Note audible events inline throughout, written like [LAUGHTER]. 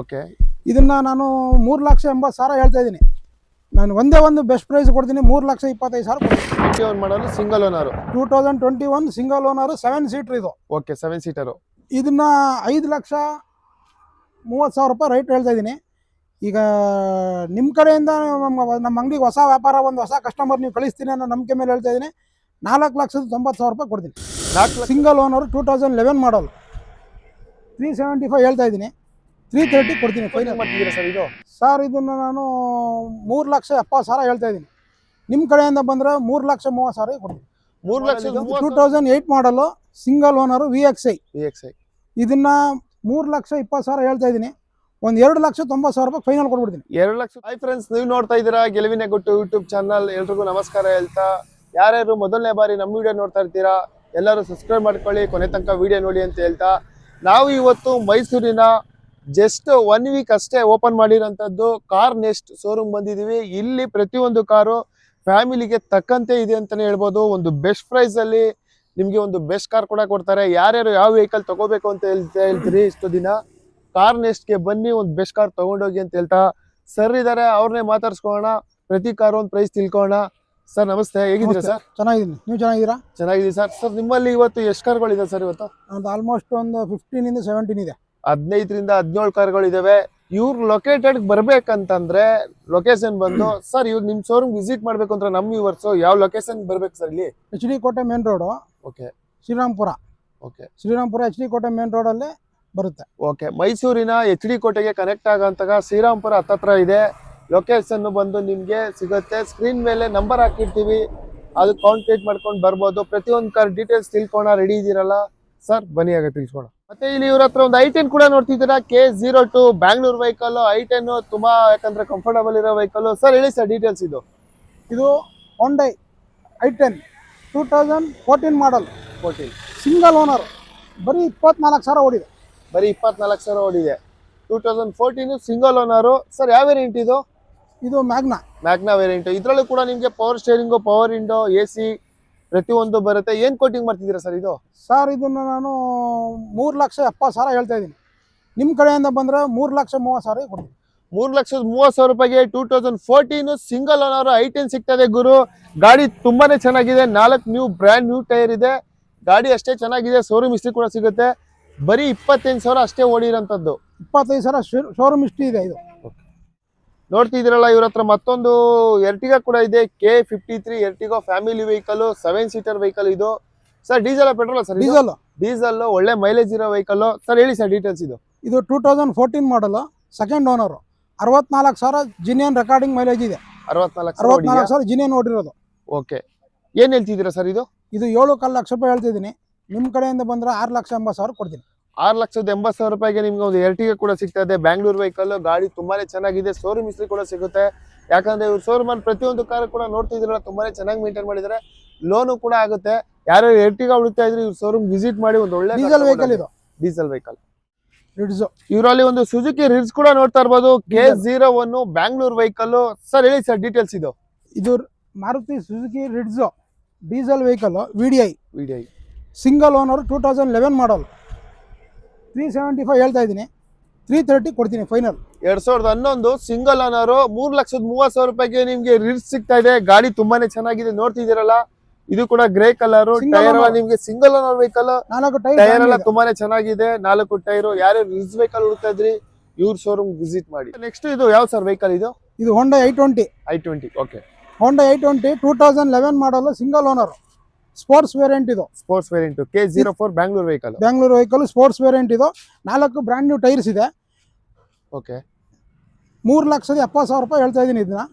Okay. ಇದನ್ನ ನಾನು ಮೂರು ಲಕ್ಷ ಎಂಬತ್ತು ಸಾವಿರ ಹೇಳ್ತಾ ಇದ್ದೀನಿ. ನಾನು ಒಂದೇ ಒಂದು ಬೆಸ್ಟ್ ಪ್ರೈಸ್ ಕೊಡ್ತೀನಿ ಮೂರು ಲಕ್ಷ ಇಪ್ಪತ್ತೈದು ಸಾವಿರ ಕೊಡ್ತೀನಿ. ಓನ್ ಮಾಡಲು single owner two thousand twenty one single owner seven seater ಇದು. ಓಕೆ ಸೆವೆನ್ ಸೀಟರು ಇದನ್ನ ಐದು ಲಕ್ಷ ಮೂವತ್ತು ಸಾವಿರ ರೂಪಾಯಿ ರೈಟ್ ಹೇಳ್ತಾ ಇದ್ದೀನಿ. ಈಗ ನಿಮ್ಮ ಕಡೆಯಿಂದ ನಮ್ಮ ನಮ್ಮ ಅಂಗಡಿಗೆ ಹೊಸ ವ್ಯಾಪಾರ ಒಂದು ಹೊಸ ಕಸ್ಟಮರ್ ನೀವು ಕಳಿಸ್ತೀನಿ ಅನ್ನೋ ನಂಬಿಕೆ ಮೇಲೆ ಹೇಳ್ತಾ ಇದ್ದೀನಿ. ನಾಲ್ಕು ಲಕ್ಷದ ತೊಂಬತ್ತು ಸಾವಿರ ರೂಪಾಯಿ ಕೊಡ್ತೀನಿ. ನಾಲ್ಕು single owner two thousand eleven model three seventy five ಹೇಳ್ತಾ ಇದ್ದೀನಿ. ತ್ರೀ ತರ್ಟಿ ಕೊಡ್ತೀನಿ ಫೈನಲ್ ಮಾಡ್ತಿದ್ದೀರಾ ಸರ್ ಇದು? ಸರ್ ಇದನ್ನು ನಾನು ಮೂರು ಲಕ್ಷ ಎಪ್ಪತ್ತು ಸಾವಿರ ಹೇಳ್ತಾ ಇದ್ದೀನಿ. ನಿಮ್ಮ ಕಡೆಯಿಂದ ಬಂದರೆ ಮೂರು ಲಕ್ಷ ಮೂವತ್ತು ಸಾವಿರ ಕೊಡ್ತೀನಿ. ಮೂರು lakh two thousand eight model single owner V X I V X I ಇದನ್ನ ಮೂರು ಲಕ್ಷ ಇಪ್ಪತ್ತು ಸಾವಿರ ಹೇಳ್ತಾ ಇದ್ದೀನಿ. ಒಂದು ಎರಡು ಲಕ್ಷ ತೊಂಬತ್ತು ಸಾವಿರ ರೂಪಾಯಿ ಫೈನಲ್ ಕೊಡ್ಬಿಡ್ತೀನಿ ಎರಡು ಲಕ್ಷ ಹೈ ಫ್ರೆಂಡ್ಸ್ ನೀವು ನೋಡ್ತಾ ಇದ್ದೀರಾ ಗೆಲುವಿನ ಗೊಟ್ಟು ಯೂಟ್ಯೂಬ್ ಚಾನಲ್ ಎಲ್ರಿಗೂ ನಮಸ್ಕಾರ ಹೇಳ್ತಾ. ಯಾರ್ಯಾರು ಮೊದಲನೇ ಬಾರಿ ನಮ್ಮ ವಿಡಿಯೋ ನೋಡ್ತಾ ಇರ್ತೀರಾ ಎಲ್ಲರೂ ಸಬ್ಸ್ಕ್ರೈಬ್ ಮಾಡ್ಕೊಳ್ಳಿ ಕೊನೆ ತನಕ ವಿಡಿಯೋ ನೋಡಿ ಅಂತ ಹೇಳ್ತಾ. ನಾವು ಇವತ್ತು ಮೈಸೂರಿನ ಜಸ್ಟ್ ಒನ್ ವೀಕ್ ಅಷ್ಟೇ ಓಪನ್ ಮಾಡಿರೋಂಥದ್ದು. ಕಾರ್ ನೆಸ್ಟ್ ಶೋರೂಮ್ ಬಂದಿದ್ದೀವಿ ಇಲ್ಲಿ ಪ್ರತಿಯೊಂದು ಕಾರು ಫ್ಯಾಮಿಲಿಗೆ ತಕ್ಕಂತೆ ಇದೆ ಅಂತಾನೆ ಹೇಳ್ಬೋದು. ಒಂದು ಬೆಸ್ಟ್ ಪ್ರೈಸ್ ಅಲ್ಲಿ ನಿಮಗೆ ಒಂದು ಬೆಸ್ಟ್ ಕಾರ್ ಕೂಡ ಕೊಡ್ತಾರೆ. ಯಾರ್ಯಾರು ಯಾವ ವೆಹಿಕಲ್ ತಗೋಬೇಕು ಅಂತ ಹೇಳ್ತಾ ಹೇಳ್ತೀರಿ ಇಷ್ಟು ದಿನ? ಕಾರ್ ನೆಸ್ಟ್ಗೆ ಬನ್ನಿ ಒಂದು ಬೆಸ್ಟ್ ಕಾರ್ ತಗೊಂಡೋಗಿ ಅಂತ ಹೇಳ್ತಾ. ಸರ್ ಇದ್ದಾರೆ ಅವ್ರನ್ನೇ ಮಾತಾಡ್ಸ್ಕೊಳ್ಳೋಣ. ಪ್ರತಿ ಕಾರ್ ಒಂದು ಪ್ರೈಸ್ ತಿಳ್ಕೊಳ್ಳೋಣ. ಸರ್ ನಮಸ್ತೆ. ಹೇಗಿದ್ದೀರಾ ಸರ್ ಚೆನ್ನಾಗಿದ್ದೀನಿ. ನೀವು ಚೆನ್ನಾಗಿದ್ದೀರಾ? ಚೆನ್ನಾಗಿದ್ದೀನಿ ಸರ್ ಸರ್ ನಿಮ್ಮಲ್ಲಿ ಇವತ್ತು ಎಷ್ಟು ಕಾರ್ಗಳಿದೆ ಸರ್ ಇವತ್ತು? ಒಂದು ಆಲ್ಮೋಸ್ಟ್ ಒಂದು ಫಿಫ್ಟೀನಿಂದ ಸೆವೆಂಟೀನ್ ಇದೆ. ಹದಿನೈದರಿಂದ ಹದಿನೇಳು ಕಾರ್ಗಳಿದಾವೆ ಇವ್ರು ಲೊಕೇಟೆಡ್ ಬರ್ಬೇಕಂತಂದ್ರೆ ಲೊಕೇಶನ್ ಬಂದು [CLEARS THROAT] ಸರ್ ಇವ್ರು ನಿಮ್ ಶೋರೂಮ್ ವಿಸಿಟ್ ಮಾಡ್ಬೇಕು ಅಂದ್ರೆ ನಮ್ಮ ಇವರ್ಸ್ ಯಾವ ಲೊಕೇಶನ್ ಬರ್ಬೇಕು ಸರ್ ಇಲ್ಲಿ? H D Kote main road okay Srirampura. Okay Srirampura H D Kote main ರೋಡಲ್ಲೇ ಬರುತ್ತೆ. ಓಕೆ ಮೈಸೂರಿನ ಎಚ್ ಡಿ ಕೋಟೆಗೆ ಕನೆಕ್ಟ್ ಆಗಂತಾಗ ಶ್ರೀರಾಮ್ಪುರ ಹತ್ತತ್ರ ಇದೆ. ಲೊಕೇಶನ್ ಬಂದು ನಿಮಗೆ ಸಿಗುತ್ತೆ. ಸ್ಕ್ರೀನ್ ಮೇಲೆ ನಂಬರ್ ಹಾಕಿರ್ತೀವಿ. ಅದು ಕಾಂಟ್ಯಾಕ್ಟ್ ಮಾಡ್ಕೊಂಡು ಬರ್ಬೋದು. ಪ್ರತಿಯೊಂದು ಕಾರ್ ಡೀಟೇಲ್ಸ್ ತಿಳ್ಕೊಳ ರೆಡಿ ಇದೀರಲ್ಲ. ಸರ್ ಬನ್ನಿ ಆಗ ತಿಳ್ಕೊಳ ಮತ್ತೆ ಇಲ್ಲಿ ಇವ್ರ ಹತ್ರ ಒಂದು ಐ ಟೆನ್ ಕೂಡ ನೋಡ್ತಿದ್ದೀರಾ? K zero two Bangalore vehicle I ten ತುಂಬಾ ಯಾಕಂದ್ರೆ ಕಂಫರ್ಟಬಲ್ ಇರೋ ವೆಹಿಕಲ್ ಸರ್ ಹೇಳಿ ಸರ್ ಡೀಟೇಲ್ಸ್ ಇದು. ಇದು Hyundai I ten two thousand fourteen model fourteen single owner ಬರೀ ಇಪ್ಪತ್ನಾಲ್ಕು ಸಾವಿರ ಓಡಿದೆ. ಬರೀ ಇಪ್ಪತ್ನಾಲ್ಕು ಸಾವಿರ ಓಡಿದೆ. Two thousand fourteen single owner sir ಯಾವ ವೇರಿಯಂಟ್ ಇದು? ಇದು ಮ್ಯಾಗ್ನಾ ಮ್ಯಾಗ್ನಾ ವೇರಿಯಂಟ್ ಇದರಲ್ಲೂ ಕೂಡ ನಿಮಗೆ power steering power window A C ಪ್ರತಿಯೊಂದು ಬರುತ್ತೆ. ಏನ್ ಕೋಟಿಂಗ್ ಮಾಡ್ತಿದ್ದೀರಾ ಸರ್ ಇದು? ಸರ್ ಇದನ್ನ ನಾನು ಮೂರು ಲಕ್ಷ ಎಪ್ಪತ್ತು ಸಾವಿರ ಹೇಳ್ತಾ ಇದ್ದೀನಿ. ನಿಮ್ಮ ಕಡೆಯಿಂದ ಬಂದ್ರೆ ಮೂರು ಲಕ್ಷ ಮೂವತ್ತು ಸಾವಿರ ಕೊಡ್ತೀನಿ. ಮೂರ್ ಲಕ್ಷದ ಮೂವತ್ತು ಸಾವಿರ ರೂಪಾಯಿಗೆ two thousand fourteen single owner I ten ಸಿಗ್ತದೆ ಗುರು. ಗಾಡಿ ತುಂಬಾನೇ ಚೆನ್ನಾಗಿದೆ. ನಾಲ್ಕು ನ್ಯೂ ಬ್ರ್ಯಾಂಡ್ ನ್ಯೂ ಟೈರ್ ಇದೆ. ಗಾಡಿ ಅಷ್ಟೇ ಚೆನ್ನಾಗಿದೆ. ಶೋರೂಮ್ ಇಸ್ಟ್ರಿ ಕೂಡ ಸಿಗುತ್ತೆ. ಬರೀ ಇಪ್ಪತ್ತೆಂಟು ಸಾವಿರ ಅಷ್ಟೇ ಓಡಿರೋಂಥದ್ದು. ಇಪ್ಪತ್ತೈದು ಸಾವಿರ ಶೋರೂಮ್ ಇಷ್ಟು ಇದೆ ಇದು. ನೋಡ್ತಿದ್ದೀರಲ್ಲ ಇವ್ರ ಹತ್ರ ಮತ್ತೊಂದು ಎರ್ಟಿಗಾ ಕೂಡ ಇದೆ. K fifty three Ertiga family vehicle seven seater vehicle ಇದು sir diesel petrol sir diesel diesel ಒಳ್ಳೆ ಮೈಲೇಜ್ ಇರೋ ವೆಹಿಕಲ್ ಸರ್ ಹೇಳಿ ಸರ್ ಡೀಟೇಲ್ಸ್ ಇದು. ಇದು two thousand fourteen model second owner ಅರವತ್ನಾಲ್ಕು ಸಾವಿರ ಜಿನಿಯನ್ ರೆಕಾರ್ಡಿಂಗ್ ಮೈಲೇಜ್ ಇದೆ. ಅರವತ್ನಾಲ್ಕು ಅರವತ್ನಾಲ್ಕು ಸಾವಿರ ಜಿನಿಯನ್ ಓಡಿರೋದು. ಓಕೆ ಏನ್ ಹೇಳ್ತಿದ್ದೀರಾ ಸರ್ ಇದು? ಇದು ಏಳು ಕಾಲು ಲಕ್ಷ ರೂಪಾಯಿ ಹೇಳ್ತಿದ್ದೀನಿ. ನಿಮ್ಮ ಕಡೆಯಿಂದ ಬಂದ್ರೆ ಆರು ಲಕ್ಷ ಎಂಬತ್ತು ಸಾವಿರ ಕೊಡ್ತೀನಿ. ಆರು ಲಕ್ಷದ ಎಂಬತ್ತು ಸಾವಿರ ರೂಪಾಯಿಗೆ ನಿಮ್ಗೆ ಒಂದು ಎರ್ಟಿಗೆ ಕೂಡ ಸಿಗ್ತಾ ಇದೆ. ಬ್ಯಾಂಗ್ಳೂರ್ ವೆಹಿಕಲ್ ಗಾಡಿ ತುಂಬಾನೇ ಚೆನ್ನಾಗಿದೆ. ಶೋರೂಮ್ ಹಿಸ್ಟ್ರಿ ಕೂಡ ಸಿಗುತ್ತೆ. ಯಾಕಂದ್ರೆ ಇವ್ರು ಶೋರೂಮ್ ಅಲ್ಲಿ ಪ್ರತಿಯೊಂದು ಕಾರ್ ಕೂಡ ನೋಡ್ತಿದ್ರಲ್ಲ ತುಂಬಾನೇ ಚೆನ್ನಾಗಿ ಮೇಂಟೈನ್ ಮಾಡಿದ್ದಾರೆ. ಲೋನು ಕೂಡ ಆಗುತ್ತೆ. ಯಾರು ಎರ್ಟಿಗ ಹುಡುಕ್ತಾ ಇದ್ರೆ ಇವ್ರು ಶೋರೂಮ್ ವಿಸಿಟ್ ಮಾಡಿ ಒಂದು ಒಳ್ಳೆ ಡೀಸೆಲ್ ವೆಹಿಕಲ್ ಇದು. ಡೀಸೆಲ್ ವೆಹಿಕಲ್ ಇವರಲ್ಲಿ ಒಂದು ಸುಜುಕಿ ರಿಡ್ಸ್ ಕೂಡ ನೋಡ್ತಾ ಇರ್ಬೋದು. K zero one Bangalore vehicle sir ಹೇಳಿ ಸರ್ ಡೀಟೇಲ್ಸ್ ಇದು. ಇದು Maruti Suzuki Ritz diesel vehicle VDI VDI single owner two thousand eleven model three seventy five ಹೇಳ್ತಾ ಇದ್ದೀನಿ. ತ್ರೀ ತರ್ಟಿ ಕೊಡ್ತೀನಿ ಫೈನಲ್ ಎರಡ್ ಸಾವಿರದ ಹನ್ನೊಂದು ಸಿಂಗಲ್ ಓನರ್ ಮೂರ್ ಲಕ್ಷದ ಮೂವತ್ ಸಾವಿರ ರೂಪಾಯಿಗೆ ನಿಮ್ಗೆ ರಿಲ್ಸ್ ಸಿಗ್ತಾ ಇದೆ. ಗಾಡಿ ತುಂಬಾನೇ ಚೆನ್ನಾಗಿದೆ. ನೋಡ್ತಿದ್ದೀರಲ್ಲ? ಇದು ಕೂಡ ಗ್ರೇ ಕಲರ್ ಟೈರ್. ನಿಮ್ಗೆ ಸಿಂಗಲ್ ಓನರ್ ವೆಹಿಕಲ್ ನಾಲ್ಕು ಟೈರ್ ಎಲ್ಲ ತುಂಬಾನೇ ಚೆನ್ನಾಗಿದೆ. ನಾಲ್ಕು ಟೈರ್ ಯಾರು ರಿಸ್ ವೆಹಿಕಲ್ ಹುಡುಕ್ತಾ ಇದ್ರಿ? ಇವ್ರ ಶೋರೂಮ್ ವಿಸಿಟ್ ಮಾಡಿ. ನೆಕ್ಸ್ಟ್ ಇದು ಯಾವ ಸರ್ ವೆಹಿಕಲ್ ಇದು? ಇದು Honda I twenty I twenty okay Honda I twenty two thousand eleven model single owner sports variant ಇದು. Sports variant K zero four Bangalore vehicle Bangalore vehicle sports variant ಇದು. ನಾಲ್ಕು brand new tyres ಇದೆ. Okay ಮೂರು ಲಕ್ಷದ ಎಪ್ಪತ್ತು ಸಾವಿರ ರೂಪಾಯಿ ಹೇಳ್ತಾ ಇದ್ದೀನಿ ಇದನ್ನ.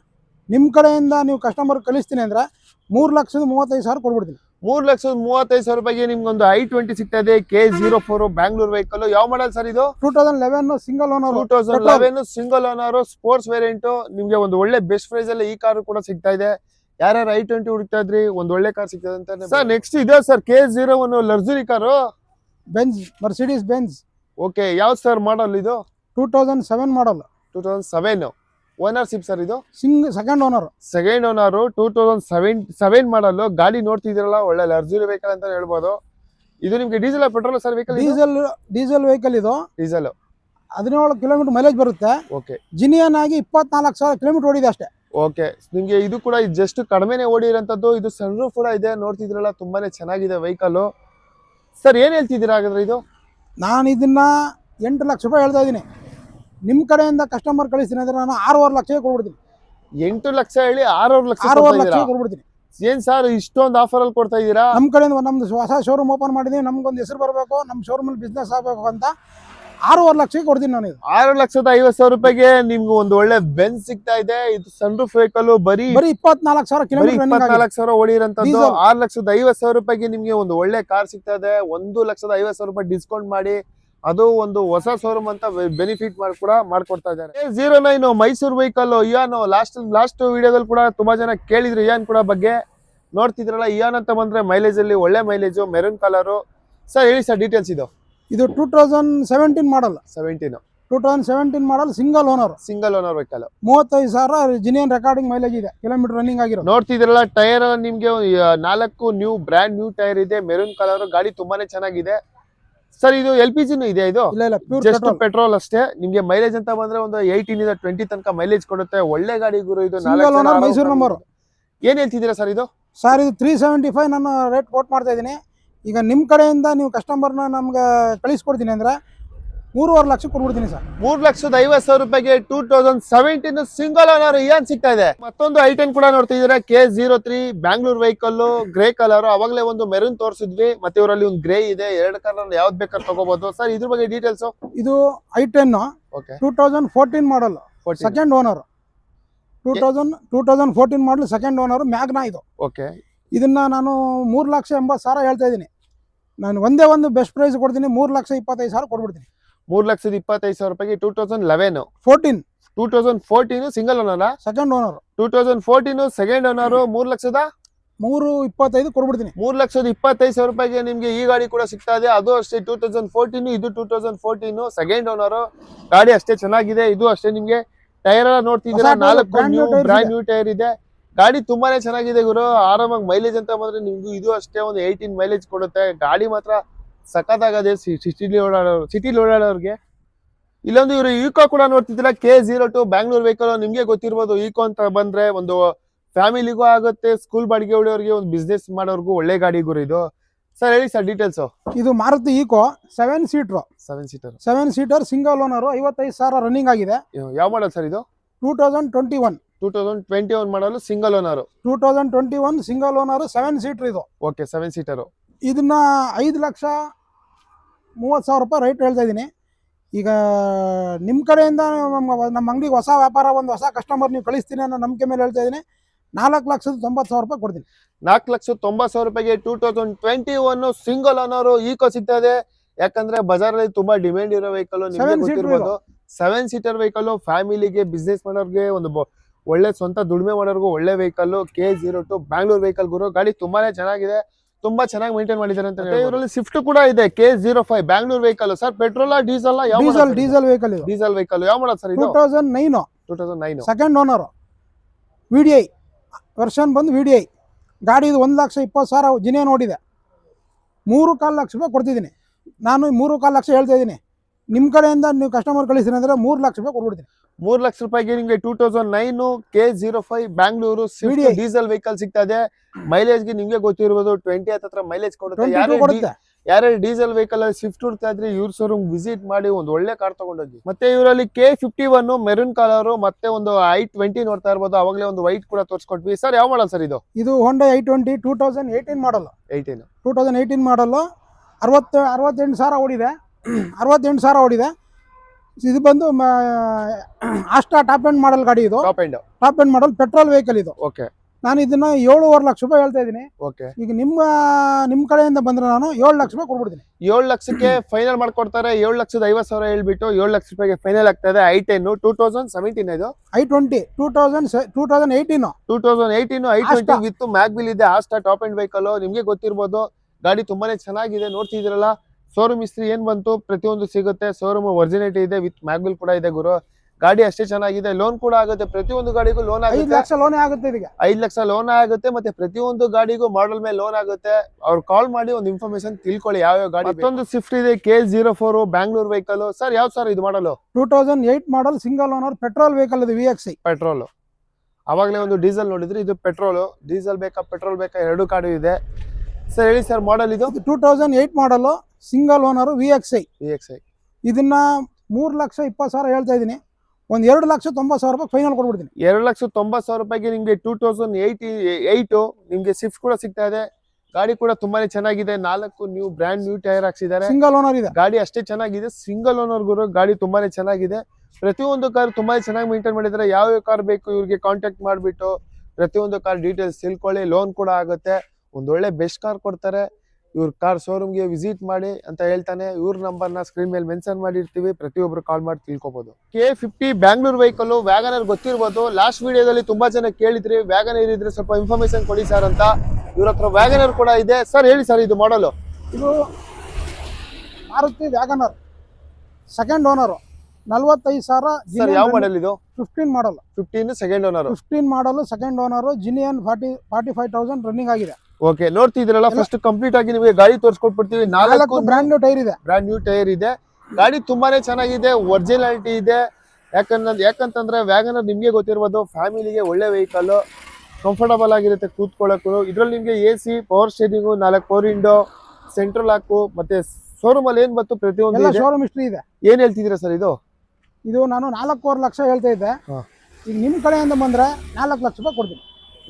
ನಿಮ್ಮ ಕಡೆಯಿಂದ ನೀವು ಕಸ್ಟಮರ್ ಕಳಿಸ್ತೀನಿ ಅಂದರೆ ಮೂರು ಲಕ್ಷದ ಮೂವತ್ತೈದು ಸಾವಿರ ಕೊಡ್ಬಿಡ್ತೀನಿ. ಮೂರು ಲಕ್ಷದ ಮೂವತ್ತೈದು ಸಾವಿರ ರೂಪಾಯಿಗೆ ನಿಮ್ಗೊಂದು ಐ ಟ್ವೆಂಟಿ ಸಿಗ್ತಾ ಇದೆ K zero four Bangalore vehicle ಯಾವ ಮಾಡಲ್ ಸರ್ ಇದು? Two thousand eleven single owner two thousand eleven single owner sports variant ನಿಮಗೆ ಒಂದು ಒಳ್ಳೆ ಬೆಸ್ಟ್ ಪ್ರೈಸ್ ಅಲ್ಲಿ ಈ ಕಾರು ಕೂಡ ಸಿಗ್ತಾ ಇದೆ. ಯಾರ್ಯಾರು ಐ ಟ್ವೆಂಟಿ ಹುಡುಕ್ತಾ ಇದ್ರಿ? ಒಂದು ಒಳ್ಳೆ ಕಾರ್ ಸಿಗ್ತದೆ ಅಂತ ಸರ್ ನೆಕ್ಸ್ಟ್ ಇದೆ sir K zero one luxury car Benz Mercedes Benz okay ಯಾವ ಸರ್ ಮಾಡಲ್ ಇದು? Two thousand seven model two thousand seven ownership sir ಇದು? Single second owner second owner two thousand seven seven model ಗಾಡಿ ನೋಡ್ತಿದ್ದೀರಲ್ಲ ಒಳ್ಳೆ luxury vehicle ಅಂತ ಹೇಳ್ಬೋದು. ಇದು ನಿಮ್ಗೆ diesel petrol sir vehicle diesel diesel vehicle ಇದು. ಡೀಸೆಲ್ ಹದಿನೇಳು ಕಿಲೋಮೀಟರ್ ಮೈಲೇಜ್ ಬರುತ್ತೆ. ಓಕೆ ಜಿನಿಯನ್ ಆಗಿ ಇಪ್ಪತ್ನಾಲ್ಕು ಸಾವಿರ ಕಿಲೋಮೀಟರ್ ಓಡಿದೆ ಅಷ್ಟೇ. ಓಕೆ ನಿಮ್ಗೆ ಇದು ಕೂಡ ಜಸ್ಟ್ ಕಡಿಮೆನೆ ಓಡಿರೋಂಥದ್ದು ಇದು ಸನ್ ರೂಫ್ ಕೂಡ ಇದೆ ನೋಡ್ತಿದ್ರಲ್ಲ ತುಂಬಾನೇ ಚೆನ್ನಾಗಿದೆ ವೆಹಿಕಲ್ ಸರ್ ಏನ್ ಹೇಳ್ತಿದ್ದೀರಾ ಹಾಗಾದ್ರೆ ಇದು? ನಾನು ಇದನ್ನ ಎಂಟು ಲಕ್ಷ ರೂಪಾಯಿ ಹೇಳ್ತಾ ಇದ್ದೀನಿ. ನಿಮ್ಮ ಕಡೆಯಿಂದ ಕಸ್ಟಮರ್ ಕಳಿಸ್ತೀನಿ ಅಂದ್ರೆ ನಾನು ಆರೂವರೆ ಲಕ್ಷಕ್ಕೆ ಕೊಡ್ಬಿಡ್ತೀನಿ. ಎಂಟು ಲಕ್ಷ ಹೇಳಿ ಆರೂವರೆ ಲಕ್ಷ ಆರೂವರೆ ಲಕ್ಷ ಕೊಡ್ಬಿಡ್ತೀನಿ. ಏನ್ ಸರ್ ಇಷ್ಟೊಂದು ಆಫರ್ ಅಲ್ಲಿ ಕೊಡ್ತಾ ಇದ್ದೀರಾ? ನಮ್ಮ ಕಡೆಯಿಂದ ನಮ್ದು ಹೊಸ ಶೋರೂಮ್ ಓಪನ್ ಮಾಡಿದೀವಿ ನಮ್ಗೊಂದು ಹೆಸರು ಬರಬೇಕು ನಮ್ಮ ಶೋರೂಮಲ್ಲಿ ಬಿಸ್ನೆಸ್ ಆಗಬೇಕು ಅಂತ. ಆರೂವರೆ ಲಕ್ಷಕ್ಕೆ ಕೊಡ್ತೀನಿ ನಾನು ಇದು. ಆರು ಲಕ್ಷದ ಐವತ್ ಸಾವಿರ ರೂಪಾಯಿಗೆ ನಿಮ್ಗೆ ಒಂದು ಒಳ್ಳೆ ಬೆನ್ ಸಿಗ್ತಾ ಇದೆ. ಇದು ಸನ್ ರೂಫ್ ವೆಹಿಕಲ್ ಬರೀ ಬರೀ ಇಪ್ಪತ್ನಾಲ್ಕು ಸಾವಿರ ಬರೀ ಕಿಲೋಮೀಟರ್ ಇಪ್ಪತ್ನಾಲ್ಕು ಸಾವಿರ ಓಡಿರೋಂಥದ್ದು. Diesel. ಆರು ಲಕ್ಷದ ಐವತ್ ಸಾವಿರ ರೂಪಾಯಿಗೆ ನಿಮ್ಗೆ ಒಂದು ಒಳ್ಳೆ ಕಾರ್ ಸಿಗ್ತಾ ಇದೆ. ಒಂದು ಲಕ್ಷದ ಐವತ್ ಸಾವಿರ ರೂಪಾಯಿ ಡಿಸ್ಕೌಂಟ್ ಮಾಡಿ ಅದು ಒಂದು ಹೊಸ ಶೋರೂಮ್ ಅಂತ ಬೆನಿಫಿಟ್ ಮಾಡಿ ಕೂಡ ಮಾಡ್ಕೊಡ್ತಾ ಇದ್ದಾರೆ. ಜೀರೋ ನೈನ್ ಮೈಸೂರು ವೆಹಿಕಲ್ ಇಯಾನು ಲಾಸ್ಟ್ ಲಾಸ್ಟ್ ವಿಡಿಯೋದಲ್ಲಿ ಕೂಡ ತುಂಬಾ ಜನ ಕೇಳಿದ್ರು ಇಯಾನ್ ಕೂಡ ಬಗ್ಗೆ. ನೋಡ್ತಿದ್ರಲ್ಲ ಇಯಾನ್ ಅಂತ ಬಂದ್ರೆ ಮೈಲೇಜ್ ಅಲ್ಲಿ ಒಳ್ಳೆ ಮೈಲೇಜ್ ಮೆರೂನ್ ಕಲರ್ ಸರ್ ಹೇಳಿ ಸರ್ ಡೀಟೇಲ್ಸ್ ಇದು. ಇದು two thousand seventeen model seventeen two thousand seventeen model single owner single owner vehicle ಮೂವತ್ತೈದು ಸಾವಿರ ಜಿನಿಯನ್ ರೆಕಾರ್ಡಿಂಗ್ ಮೈಲೇಜ್ ಇದೆ. ಕಿಲೋಮೀಟರ್ ರನ್ನಿಂಗ್ ಆಗಿರೋ. ನೋಡ್ತಿದ್ರಲ್ಲ ಟೈರ್ ನಿಮ್ಗೆ ನಾಲ್ಕು ನ್ಯೂ ಬ್ರ್ಯಾಂಡ್ ನ್ಯೂ ಟೈರ್ ಇದೆ. ಮೆರೂನ್ ಕಲರ್ ಗಾಡಿ ತುಂಬಾನೇ ಚೆನ್ನಾಗಿದೆ. ಸರ್ ಇದು ಎಲ್ ಪಿ ಜಿನೂ ಇದೆ ಇದು? ಇಲ್ಲ ಇಲ್ಲ ಪ್ಯೂರ್ ಜಸ್ಟ್ ಪೆಟ್ರೋಲ್ ಅಷ್ಟೇ. ನಿಮ್ಗೆ ಮೈಲೇಜ್ ಅಂತ ಬಂದ್ರೆ ಒಂದು ಏಯ್ಟೀನ್ ಇಂದ ಟ್ವೆಂಟಿ ತನಕ ಮೈಲೇಜ್ ಕೊಡುತ್ತೆ. ಒಳ್ಳೆ ಗಾಡಿ ಗುರು ಇದು ಆರಾಮಾಗಿ ಮೈಸೂರು ನಂಬರ್ ಏನ್ ಹೇಳ್ತಿದ್ದೀರಾ ಸರ್ ಇದು? ಸರ್ ಇದು ತ್ರೀ ಸೆವೆಂಟಿ ಫೈವ್ ನಾನು ರೇಟ್ ಕೋಟ್ ಮಾಡ್ತಾ ಇದ್ದೀನಿ. ಈಗ ನಿಮ್ಮ ಕಡೆಯಿಂದ ನೀವು ಕಸ್ಟಮರ್ನ ನಮ್ಗೆ ಕಳಿಸ್ಕೊಡ್ತೀನಿ ಅಂದರೆ ಮೂರುವರೆ ಲಕ್ಷ ಕೊಡ್ಬಿಡ್ತೀನಿ ಸರ್. ಮೂರು ಲಕ್ಷದ ಐವತ್ತು ಸಾವಿರ ರೂಪಾಯಿಗೆ two thousand seventeen single owner ಏನ್ ಸಿಗ್ತಾ ಇದೆ? ಮತ್ತೊಂದು ಐಟನ್ ಕೂಡ ನೋಡ್ತಿದ್ದೀರಾ K zero three Bangalore vehicle grey colour ಅವಾಗಲೇ ಒಂದು ಮೆರೂನ್ ತೋರಿಸಿದ್ವಿ ಮತ್ತೆ ಇವರಲ್ಲಿ ಒಂದು ಗ್ರೇ ಇದೆ ಎರಡು ಕಲರ್ ಯಾವ್ದು ಬೇಕಾದ್ರೆ ತಗೋಬಹುದು ಸರ್ ಇದ್ರ ಬಗ್ಗೆ ಡೀಟೇಲ್ಸ್ ಇದು i ten okay two thousand fourteen model second owner two thousand two thousand fourteen model second owner Magna ಇದು. ಓಕೆ ಇದನ್ನ ನಾನು ಮೂರು ಲಕ್ಷ ಎಂಬತ್ತು ಸಾವಿರ ಹೇಳ್ತಾ ಇದ್ದೀನಿ. ನಾನು ಒಂದೇ ಒಂದು ಬೆಸ್ಟ್ ಪ್ರೈಸ್ ಕೊಡ್ತೀನಿ ಮೂರು ಲಕ್ಷ ಇಪ್ಪತ್ತೈದು ಸಾವಿರ ಕೊಡ್ಬಿಡ್ತೀನಿ. ಮೂರು ಲಕ್ಷದ ಇಪ್ಪತ್ತೈದು ಸಾವಿರ ರೂಪಾಯಿಗೆ two thousand eleven fourteen two thousand fourteen single owner second owner two thousand fourteen second owner ಮೂರು ಲಕ್ಷದ? ಮೂರು ಇಪ್ಪತ್ತೈದು ಕೊಡ್ಬಿಡ್ತೀನಿ. ಮೂರು ಲಕ್ಷದ ಇಪ್ಪತ್ತೈದು ಸಾವಿರ ರೂಪಾಯಿಗೆ ನಿಮ್ಗೆ ಈ ಗಾಡಿ ಕೂಡ ಸಿಗ್ತಾ ಇದೆ. ಅದು ಅಷ್ಟೇ ಟೂ ತೌಸಂಡ್ ಫೋರ್ಟೀನ್ ಇದು two thousand fourteen second owner ಗಾಡಿ ಅಷ್ಟೇ ಚೆನ್ನಾಗಿದೆ. ಇದು ಅಷ್ಟೇ ನಿಮಗೆ ಟೈರ್ ಎಲ್ಲ ನೋಡ್ತಿದ್ದೀರಾ? ನಾಲ್ಕು ಬ್ರ್ಯಾಂಡ್ ನ್ಯೂ ಟೈರ್ ಇದೆ. ಗಾಡಿ ತುಂಬಾನೇ ಚೆನ್ನಾಗಿದೆ ಗುರು. ಆರಾಮಾಗಿ ಮೈಲೇಜ್ ಅಂತ ಬಂದ್ರೆ ನಿಮ್ಗೂ ಇದು ಅಷ್ಟೇ ಒಂದು ಏಯ್ಟೀನ್ ಮೈಲೇಜ್ ಕೊಡುತ್ತೆ. ಗಾಡಿ ಮಾತ್ರ ಸಖತ್ತಾಗದೆ ಸಿಟಿಲಿ ಓಡಾಡೋರು ಸಿಟಿಲಿ ಓಡಾಡೋರ್ಗೆ. ಇಲ್ಲೊಂದು ಇವರು ಈಕೋ ಕೂಡ ನೋಡ್ತಿದ್ದೀರಾ? K zero two Bangalore vehicle ನಿಮ್ಗೆ ಗೊತ್ತಿರ್ಬೋದು. ಈಕೋ ಅಂತ ಬಂದ್ರೆ ಒಂದು ಫ್ಯಾಮಿಲಿಗೂ ಆಗುತ್ತೆ ಸ್ಕೂಲ್ ಬಾಡಿಗೆ ಹೊಡೆಯೋರಿಗೆ ಒಂದು ಬಿಸ್ನೆಸ್ ಮಾಡೋರ್ಗೂ ಒಳ್ಳೆ ಗಾಡಿ ಗುರು ಇದು. ಸರ್ ಹೇಳಿ ಸರ್ ಡೀಟೇಲ್ಸ್ ಇದು Maruti Eeco seven seater seven seater seven seater single owner ಐವತ್ತೈದು ಸಾವಿರ ರನ್ನಿಂಗ್ ಆಗಿದೆ. ಯಾವ ಮಾಡಲ್ ಸರ್ ಇದು? Two thousand twenty one two thousand twenty one model single owner two thousand twenty one single owner seven seater ಇದು. Okay seven seater ಇದನ್ನ ಐದು ಲಕ್ಷ ಮೂವತ್ತು ಸಾವಿರ ರೂಪಾಯಿ ರೈಟ್ ಹೇಳ್ತಾ ಇದ್ದೀನಿ ಈಗ ನಿಮ್ಮ ಕಡೆಯಿಂದ ನಮ್ಮ ನಮ್ಮ ಅಂಗಡಿಗೆ ಹೊಸ ವ್ಯಾಪಾರ ಒಂದು ಹೊಸ ಕಸ್ಟಮರ್ ನೀವು ಕಳಿಸ್ತೀನಿ ಅನ್ನೋ ನಂಬಿಕೆ ಮೇಲೆ ಹೇಳ್ತಾ ಇದ್ದೀನಿ ನಾಲ್ಕು ಲಕ್ಷದ ತೊಂಬತ್ತು ಸಾವಿರ ರೂಪಾಯಿ ಕೊಡ್ತೀನಿ. ನಾಲ್ಕು ಲಕ್ಷ ತೊಂಬತ್ತು ಸಾವಿರ ರೂಪಾಯಿಗೆ two thousand twenty one single owner Eeco ಸಿಗ್ತಾ ಇದೆ. ಯಾಕಂದ್ರೆ ಬಜಾರಲ್ಲಿ ತುಂಬಾ ಡಿಮ್ಯಾಂಡ್ ಇರೋ ವೆಹಿಕಲ್ ಸೆವೆನ್ ಸೀಟರ್ ವೆಹಿಕಲ್ ಫ್ಯಾಮಿಲಿಗೆ ಬಿಸ್ನೆಸ್ ಮಾಡೋರ್ಗೆ ಒಂದು ಒಳ್ಳೆ ಸ್ವಂತ ದುಡಿಮೆ ಮಾಡೋರ್ಗು ಒಳ್ಳೆ vehicle K zero two Bangalore vehicle ಗುರು. ಗಾಡಿ ತುಂಬಾನೇ ಚೆನ್ನಾಗಿದೆ. ತುಂಬಾ ಚೆನ್ನಾಗಿ ಮೇಂಟೈನ್ ಮಾಡಿದ್ದಾರೆ ಅಂತ ಇವರಲ್ಲಿ ಸ್ವಿಫ್ಟ್ ಕೂಡ ಇದೆ. K zero five Bangalore vehicle sir petrol diesel diesel diesel vehicle diesel vehicle ಯಾವ ಮಾಡೋದು sir two thousand nine two thousand nine second owner V D I version ಬಂದು ವಿ ಡಿ ಐ ಗಾಡಿ ಇದು ಒಂದು ಲಕ್ಷ ಇಪ್ಪತ್ತು ಸಾವಿರ ಜಿನೇ ನೋಡಿದೆ ಮೂರು ಕಾಲು ಲಕ್ಷ ರೂಪಾಯಿ ಕೊಡ್ತಿದ್ದೀನಿ. ನಾನು ಮೂರು ಕಾಲು ಲಕ್ಷ ಹೇಳ್ತಾ ಇದ್ದೀನಿ. ನಿಮ್ಮ ಕಡೆಯಿಂದ ನೀವು ಕಸ್ಟಮರ್ ಕಳಿಸ್ತೀನಿ ಅಂದರೆ ಮೂರು ಲಕ್ಷ ರೂಪಾಯಿ ಕೊಡ್ಬಿಡ್ತೀನಿ ಮೂರ್ ಲಕ್ಷ ರೂಪಾಯಿಗೆ ನಿಮ್ಗೆ two thousand nine K zero five Bangalore ಸಿಡಿ ಡೀಸೆಲ್ ವೆಹಿಕಲ್ ಸಿಗ್ತಾ ಇದೆ. ಮೈಲೇಜ್ಗೆ ನಿಮ್ಗೆ ಗೊತ್ತಿರ್ಬೋದು ಟ್ವೆಂಟಿ ಹತ್ರ ಮೈಲೇಜ್ ಕೊಡುತ್ತೆ. ಯಾರು ಟೂ ಯಾರೇ ಕೊಡುತ್ತೆ ಯಾರೇ ಡೀಸೆಲ್ ವೆಹಿಕಲ್ ಶಿಫ್ಟ್ ಹುಡ್ತಾ ಇದ್ರೆ ಇವ್ರ ಶೋರೂಮ್ ವಿಸಿಟ್ ಮಾಡಿ ಒಂದು ಒಳ್ಳೆ ಕಾರ್ ತಗೊಂಡೋಗಿ. ಮತ್ತೆ ಇವರಲ್ಲಿ K fifty one maroon colour ಮತ್ತೆ ಒಂದು ಐ ಟ್ವೆಂಟಿ ನೋಡ್ತಾ ಇರ್ಬೋದು. ಅವಾಗಲೇ ಒಂದು ವೈಟ್ ಕೂಡ ತೋರಿಸ್ಕೊಟ್ವಿ. ಸರ್ ಯಾವ ಮಾಡಲ್ ಸರ್ ಇದು? ಇದು Honda i twenty two thousand eighteen model eighteen two thousand eighteen model ಅರವತ್ತು ಅರವತ್ತೆಂಟು ಸಾವಿರ ಓಡಿದೆ. ಅರವತ್ತೆಂಟು ಸಾವಿರ ಓಡಿದೆ. ಇದು ಬಂದು ಆಸ್ಟಾ ಟಾಪ್ ಎಂಡ್ ಮಾಡಲ್ ಗಾಡಿ ಇದು. Top end top end model petrol vehicle ಇದು. ಓಕೆ ನಾನು ಇದನ್ನ ಏಳುವರೆ ಲಕ್ಷ ರೂಪಾಯಿ ಹೇಳ್ತಾ ಇದ್ದೀನಿ. ಓಕೆ ಈಗ ನಿಮ್ಮ ನಿಮ್ಮ ಕಡೆಯಿಂದ ಬಂದ್ರೆ ನಾನು ಏಳು ಲಕ್ಷ ರೂಪಾಯಿ ಕೊಡ್ಬಿಡ್ತೀನಿ ಏಳು ಲಕ್ಷಕ್ಕೆ ಫೈನಲ್ ಮಾಡ್ಕೊಡ್ತಾರೆ. ಏಳು ಲಕ್ಷದ ಐವತ್ತು ಸಾವಿರ ಹೇಳ್ಬಿಟ್ಟು ಏಳು ಲಕ್ಷ ರೂಪಾಯಿಗೆ ಫೈನಲ್ ಆಗ್ತಾ ಇದೆ. I ten two thousand seventeen ಇದು. I twenty two thousand two thousand eighteen two thousand eighteen i twenty with with ಮ್ಯಾಗ್ಬಿಲ್ ಇದೆ. ಆಸ್ಟಾ ಟಾಪ್ ಅಂಡ್ ವೆಹಿಕಲ್ ನಿಮಗೆ ಗೊತ್ತಿರ್ಬೋದು. ಗಾಡಿ ತುಂಬಾನೇ ಚೆನ್ನಾಗಿದೆ. ನೋಡ್ತಿದ್ದೀರಲ್ಲ. ಶೋರೂಮ್ ಇಸ್ತ್ರಿ ಏನ್ ಬಂತು? ಪ್ರತಿಯೊಂದು ಸಿಗುತ್ತೆ. ಶೋರೂಮ್ ಒರಿಜಿನಿಟಿ ಇದೆ ವಿತ್ ಮ್ಯಾಗ್ಬಿಲ್ ಕೂಡ ಇದೆ ಗುರು. ಗಾಡಿ ಅಷ್ಟೇ ಚೆನ್ನಾಗಿದೆ. ಲೋನ್ ಕೂಡ ಆಗುತ್ತೆ. ಪ್ರತಿಯೊಂದು ಗಾಡಿಗೂ ಲೋನ್ ಐದು ಆಗುತ್ತೆ ಲಕ್ಷ ಲೋನ್ ಆಗುತ್ತೆ ಐದು ಲಕ್ಷ ಲೋನ್ ಆಗುತ್ತೆ. ಮತ್ತೆ ಪ್ರತಿಯೊಂದು ಗಾಡಿಗೂ ಮಾಡಲ್ ಮೇಲೆ ಲೋನ್ ಆಗುತ್ತೆ. ಅವ್ರು ಕಾಲ್ ಮಾಡಿ ಒಂದು ಇನ್ಫಾರ್ಮೇಶನ್ ತಿಳ್ಕೊಳ್ಳಿ ಯಾವ ಯಾವ ಗಾಡಿ ಮತ್ತೊಂದು ಸ್ವಿಫ್ಟ್ ಇದೆ K zero four Bangalore vehicle sir ಯಾವ ಸರ್ ಇದು model two thousand eight model single owner petrol vehicle ಇದು ವಿ ಎಕ್ಸ್ ಐ ಪೆಟ್ರೋಲ್ ಅವಾಗಲೇ ಒಂದು ಡೀಸೆಲ್ ನೋಡಿದ್ರೆ ಇದು ಪೆಟ್ರೋಲ್ ಡೀಸೆಲ್ ಬೇಕಾ ಪೆಟ್ರೋಲ್ ಬೇಕಾ ಎರಡು ಗಾಡಿ ಇದೆ. ಸರ್ ಹೇಳಿ ಸರ್ ಮಾಡಲ್ ಇದು? Two thousand eight model single owner V X I V X I ಇದನ್ನ ಮೂರು ಲಕ್ಷ ಇಪ್ಪತ್ತು ಸಾವಿರ ಹೇಳ್ತಾ ಇದ್ದೀನಿ. ಒಂದು ಎರಡು ಲಕ್ಷ ತೊಂಬತ್ತು ಸಾವಿರ ರೂಪಾಯಿ ಫೈನಲ್ ಕೊಡ್ಬಿಡ್ತೀನಿ ಎರಡು ಲಕ್ಷ ತೊಂಬತ್ತು ಸಾವಿರ ರೂಪಾಯಿಗೆ ನಿಮಗೆ ಟೂ ತೌಸಂಡ್ ಏಯ್ಟಿ ಏಯ್ಟು ನಿಮಗೆ ಸಿಫ್ಟ್ ಕೂಡ ಸಿಗ್ತಾ ಇದೆ. ಗಾಡಿ ಕೂಡ ತುಂಬಾನೇ ಚೆನ್ನಾಗಿದೆ. ನಾಲ್ಕು ನ್ಯೂ ಬ್ರ್ಯಾಂಡ್ ನ್ಯೂ ಟೈರ್ ಹಾಕ್ಸಿದ್ದಾರೆ. ಸಿಂಗಲ್ ಓನರ್ ಇದೆ. ಗಾಡಿ ಅಷ್ಟೇ ಚೆನ್ನಾಗಿದೆ. ಸಿಂಗಲ್ ಓನರ್ ಗುರು ಗಾಡಿ ತುಂಬಾನೇ ಚೆನ್ನಾಗಿದೆ. ಪ್ರತಿಯೊಂದು ಕಾರ್ ತುಂಬಾ ಚೆನ್ನಾಗಿ ಮೇಂಟೈನ್ ಮಾಡಿದ್ದಾರೆ. ಯಾವ ಯಾವ ಕಾರ್ ಬೇಕು ಇವ್ರಿಗೆ ಕಾಂಟ್ಯಾಕ್ಟ್ ಮಾಡಿಬಿಟ್ಟು ಪ್ರತಿಯೊಂದು ಕಾರ್ ಡೀಟೇಲ್ಸ್ ತಿಳ್ಕೊಳ್ಳಿ. ಲೋನ್ ಕೂಡ ಆಗುತ್ತೆ. ಒಂದೊಳ್ಳೆ ಬೆಸ್ಟ್ ಕಾರ್ ಕೊಡ್ತಾರೆ ಇವ್ರ ಕಾರ್ ಶೋರೂಮ್ಗೆ ವಿಸಿಟ್ ಮಾಡಿ ಅಂತ ಹೇಳ್ತಾನೆ ಇವ್ರ ನಂಬರ್ನ ಸ್ಕ್ರೀನ್ ಮೇಲೆ ಮೆನ್ಷನ್ ಮಾಡಿರ್ತೀವಿ ಪ್ರತಿಯೊಬ್ರು ಕಾಲ್ ಮಾಡಿ ತಿಳ್ಕೊಬಹುದು K fifty Bangalore vehicle Wagon R ಗೊತ್ತಿರ್ಬೋದು. ಲಾಸ್ಟ್ ವಿಡಿಯೋದಲ್ಲಿ ತುಂಬಾ ಜನ ಕೇಳಿದ್ರಿ ವ್ಯಾಗನರ್ ಇದ್ರೆ ಸ್ವಲ್ಪ ಇನ್ಫಾರ್ಮೇಶನ್ ಕೊಡಿ ಸರ್ ಅಂತ. ಇವ್ರ ಹತ್ರ ವ್ಯಾಗನರ್ ಕೂಡ ಇದೆ. ಸರ್ ಹೇಳಿ ಸರ್ ಇದು ಮಾಡಲು ಇದು ಮಾರುತಿ ವ್ಯಾಗನರ್ ಸೆಕೆಂಡ್ ಓನರು ನಲ್ವತ್ತೈದು ಸಾವಿರ ಯಾವ ಮಾಡಲ್ ಇದು? Fifteen model fifteen second owner fifteen model second owner genuine forty forty five thousand running ಆಗಿದೆ ಓಕೆ ನೋಡ್ತಿದ್ರಲ್ಲ ಫಸ್ಟ್ ಕಂಪ್ಲೀಟ್ ಆಗಿ ನಿಮಗೆ ಗಾಡಿ ತೋರಿಸ್ಕೊಟ್ಬಿಡ್ತೀವಿ. ನಾಲ್ಕು ನಾಲ್ಕು ಬ್ರ್ಯಾಂಡ್ ನ್ಯೂ ಟೈರ್ ಇದೆ. ಬ್ರಾಂಡ್ ನ್ಯೂ ಟೈರ್ ಇದೆ. ಗಾಡಿ ತುಂಬಾನೇ ಚೆನ್ನಾಗಿದೆ ಒರಿಜಿನಾಲಿಟಿ ಇದೆ. ಯಾಕಂದ್ರೆ ಯಾಕಂತಂದ್ರೆ ವ್ಯಾಗನರ್ ನಿಮಗೆ ಗೊತ್ತಿರ್ಬೋದು ಫ್ಯಾಮಿಲಿಗೆ ಒಳ್ಳೆ ವೆಹಿಕಲ್ ಕಂಫರ್ಟಬಲ್ ಆಗಿರುತ್ತೆ ಕೂತ್ಕೊಳ್ಳೋಕ್ಕೂ. ಇದ್ರಲ್ಲಿ ನಿಮಗೆ ಎ ಸಿ ಪವರ್ ಸ್ಟೇರಿಂಗು ನಾಲ್ಕು ಪವರ್ ವಿಂಡೋ ಸೆಂಟ್ರಲ್ ಹಾಕು ಮತ್ತೆ ಶೋರೂಮ್ ಅಲ್ಲಿ ಏನ್ ಬಂತು ಪ್ರತಿಯೊಂದು ಶೋರೂಮ್ ಇಷ್ಟ ಇದೆ. ಏನ್ ಹೇಳ್ತಿದ್ದೀರಾ ಸರ್ ಇದು? ಇದು ನಾನು ನಾಲ್ಕೂವರೆ ಲಕ್ಷ ಹೇಳ್ತಾ ಇದ್ದೆ. ಈಗ ನಿಮ್ಮ ಕಡೆಯಿಂದ ಬಂದ್ರೆ ನಾಲ್ಕು ಲಕ್ಷ ರೂಪಾಯಿ ಕೊಡ್ತೀನಿ.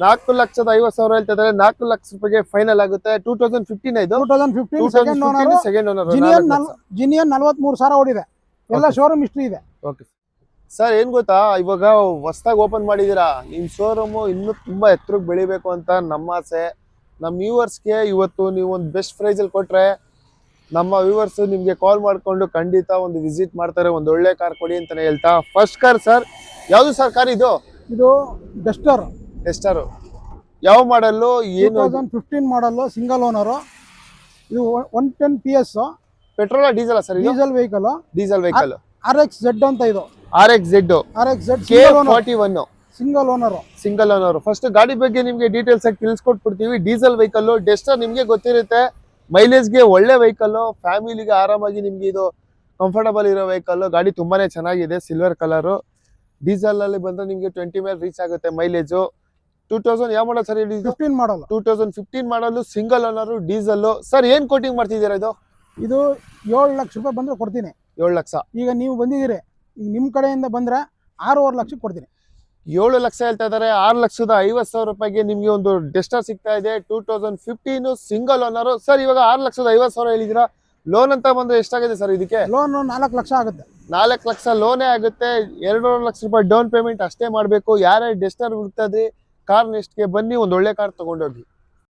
ನಾಲ್ಕು ಲಕ್ಷದ ಐವತ್ತು ಸಾವಿರ ಹೇಳ್ತಾ ಇದ್ದಾರೆ. ನಾಲ್ಕು ಲಕ್ಷ ರೂಪಾಯಿಗೆ ಫೈನಲ್ ಆಗುತ್ತೆ. ಟೂ ತೌಸಂಡ್ ಫಿಫ್ಟೀನ್ ಇದು. Two thousand fifteen second owner second owner genuine genuine ನಲ್ವತ್ಮೂರು ಸಾವಿರ ಓಡಿದೆ. ಎಲ್ಲ ಶೋರೂಮ್ ಇಷ್ಟು ಇದೆ. ಓಕೆ ಸರ್ ಏನ್ ಗೊತ್ತಾ? ಇವಾಗ ಹೊಸ್ದಾಗಿ ಓಪನ್ ಮಾಡಿದೀರಾ? ನಿಮ್ ಶೋರೂಮು ಇನ್ನೂ ತುಂಬಾ ಎತ್ತರಕ್ಕೆ ಬೆಳಿಬೇಕು ಅಂತ ನಮ್ಮ ಆಸೆ. ನಮ್ಮ ವ್ಯೂವರ್ಸ್ಗೆ ಇವತ್ತು ನೀವು ಒಂದು ಬೆಸ್ಟ್ ಪ್ರೈಸಲ್ಲಿ ಕೊಟ್ರೆ ನಮ್ಮ ವ್ಯೂವರ್ಸ್ ನಿಮಗೆ ಕಾಲ್ ಮಾಡ್ಕೊಂಡು ಖಂಡಿತ ಒಂದು ವಿಸಿಟ್ ಮಾಡ್ತಾರೆ ಒಂದು ಒಳ್ಳೆ ಕಾರ್ ಕೊಡಿ ಅಂತಾನೆ ಹೇಳ್ತಾ. ಫಸ್ಟ್ ಕಾರ್ ಸರ್ ಯಾವುದು ಸರ್ ಕಾರ್ ಇದು? ಇದು ಡಸ್ಟರ್ ಡೆಸ್ಟರ್ ಯಾವ ಮಾಡಲ್ಲು ಏನು? ಫಿಫ್ಟೀನ್ ಮಾಡಲು ಸಿಂಗಲ್ ಓನರು ಇದು one ten P S petrol diesel sir diesel vehicle diesel vehicle R X Z ಅಂತ ಇದು. R X Z R X Z K forty one single owner single owner first ಗಾಡಿ ಬಗ್ಗೆ ನಿಮಗೆ details ಆಗಿ ತಿಳಿಸ್ಕೊಟ್ಬಿಡ್ತೀವಿ. Diesel vehicle Duster ನಿಮಗೆ ಗೊತ್ತಿರುತ್ತೆ. ಮೈಲೇಜ್ಗೆ ಒಳ್ಳೆ vehicle ಫ್ಯಾಮಿಲಿಗೆ ಆರಾಮಾಗಿ ನಿಮ್ಗೆ ಇದು ಕಂಫರ್ಟಬಲ್ ಇರೋ ವೆಹಿಕಲ್ ಗಾಡಿ ತುಂಬಾನೇ ಚೆನ್ನಾಗಿದೆ ಸಿಲ್ವರ್ ಕಲರ್ ಡೀಸೆಲ್ ಅಲ್ಲಿ ಬಂದ್ರೆ ನಿಮ್ಗೆ ಟ್ವೆಂಟಿ ಮೇಲೆ ರೀಚ್ ಆಗುತ್ತೆ ಮೈಲೇಜು ಟೂ ತೌಸಂಡ್ ಯಾವ model sir fifteen model two thousand fifteen model single owner diesel sir ಏನು ಕೋಟಿಂಗ್ ಮಾಡ್ತಿದ್ದೀರಾ ಇದು? ಇದು ಏಳು ಲಕ್ಷ ರೂಪಾಯಿ ಬಂದ್ರೆ ಕೊಡ್ತೀನಿ. ಏಳು ಲಕ್ಷ. ಈಗ ನೀವು ಬಂದಿದ್ದೀರಿ ಈಗ ನಿಮ್ಮ ಕಡೆಯಿಂದ ಬಂದ್ರೆ ಆರೂವರೆ ಲಕ್ಷಕ್ಕೆ ಕೊಡ್ತೀನಿ. ಏಳು ಲಕ್ಷ ಹೇಳ್ತಾ ಇದ್ದಾರೆ. ಆರು ಲಕ್ಷದ ಐವತ್ತು ಸಾವಿರ ರೂಪಾಯಿಗೆ ನಿಮಗೆ ಒಂದು ಡೆಸ್ಟರ್ ಸಿಗ್ತಾ ಇದೆ. Two thousand fifteen single owner. Sir ಇವಾಗ ಆರು ಲಕ್ಷದ ಐವತ್ತು ಸಾವಿರ ಹೇಳಿದ್ದೀರಾ? ಲೋನ್ ಅಂತ ಬಂದ್ರೆ ಎಷ್ಟಾಗಿದೆ ಸರ್ ಇದಕ್ಕೆ? ಲೋನ್ ನಾಲ್ಕು ಲಕ್ಷ ಆಗುತ್ತೆ. ನಾಲ್ಕು ಲಕ್ಷ ಲೋನೇ ಆಗುತ್ತೆ. ಎರಡೂವರೆ ಲಕ್ಷ ರೂಪಾಯಿ ಡೌನ್ ಪೇಮೆಂಟ್ ಅಷ್ಟೇ ಮಾಡಬೇಕು. ಯಾರೇ ಡೆಸ್ಟರ್ ಹುಡ್ತದ್ರಿ ಕಾರ್ ನೆಸ್ಟ್ಗೆ ಬನ್ನಿ ಒಂದು ಒಳ್ಳೆ ಕಾರ್ ತಗೊಂಡೋಗಿ.